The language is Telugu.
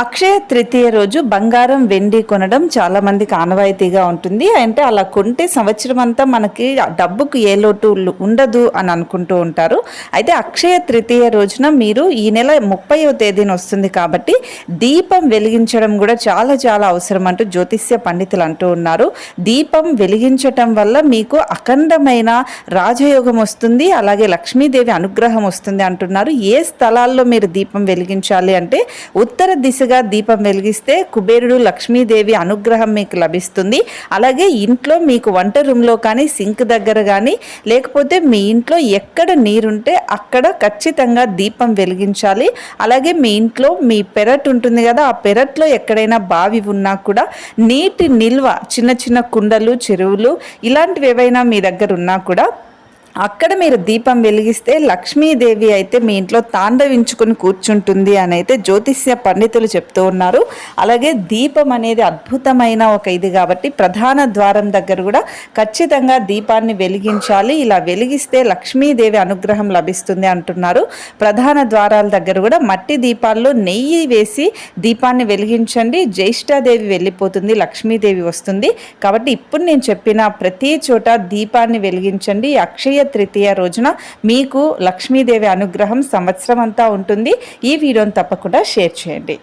అక్షయ తృతీయ రోజు బంగారం వెండి కొనడం చాలా మందికి ఆనవాయితీగా ఉంటుంది. అంటే అలా కొంటే సంవత్సరం అంతా మనకి డబ్బుకు ఏ లోటు ఉండదు అని అనుకుంటూ ఉంటారు. అయితే అక్షయ తృతీయ రోజున మీరు ఈ నెల ముప్పైవ తేదీన వస్తుంది కాబట్టి దీపం వెలిగించడం కూడా చాలా చాలా అవసరం అంటూ జ్యోతిష్య పండితులు అంటూ ఉన్నారు. దీపం వెలిగించటం వల్ల మీకు అఖండమైన రాజయోగం వస్తుంది అలాగే లక్ష్మీదేవి అనుగ్రహం వస్తుంది అంటున్నారు. ఏ స్థలాల్లో మీరు దీపం వెలిగించాలి అంటే ఉత్తర దిశ దిశగా దీపం వెలిగిస్తే కుబేరుడు లక్ష్మీదేవి అనుగ్రహం మీకు లభిస్తుంది. అలాగే ఇంట్లో మీకు వంట రూమ్లో కానీ సింక్ దగ్గర కానీ లేకపోతే మీ ఇంట్లో ఎక్కడ నీరుంటే అక్కడ ఖచ్చితంగా దీపం వెలిగించాలి. అలాగే మీ ఇంట్లో మీ పెరట్ ఉంటుంది కదా ఆ పెరట్లో ఎక్కడైనా బావి ఉన్నా కూడా నీటి నిల్వ చిన్న చిన్న కుండలు చెరువులు ఇలాంటివి ఏవైనా మీ దగ్గర ఉన్నా కూడా అక్కడ మీరు దీపం వెలిగిస్తే లక్ష్మీదేవి అయితే మీ ఇంట్లో తాండవించుకొని కూర్చుంటుంది అని అయితే జ్యోతిష్య పండితులు చెప్తూ ఉన్నారు. అలాగే దీపం అనేది అద్భుతమైన ఒక ఇది కాబట్టి ప్రధాన ద్వారం దగ్గర కూడా ఖచ్చితంగా దీపాన్ని వెలిగించాలి. ఇలా వెలిగిస్తే లక్ష్మీదేవి అనుగ్రహం లభిస్తుంది అంటున్నారు. ప్రధాన ద్వారాల దగ్గర కూడా మట్టి దీపాల్లో నెయ్యి వేసి దీపాన్ని వెలిగించండి. జ్యేష్ఠాదేవి వెళ్ళిపోతుంది లక్ష్మీదేవి వస్తుంది. కాబట్టి ఇప్పుడు నేను చెప్పిన ప్రతి చోట దీపాన్ని వెలిగించండి. అక్షయ అక్షయ తృతీయ రోజున మీకు లక్ష్మీదేవి అనుగ్రహం సంవత్సరం అంతా ఉంటుంది. ఈ వీడియోని తప్పకుండా షేర్ చేయండి.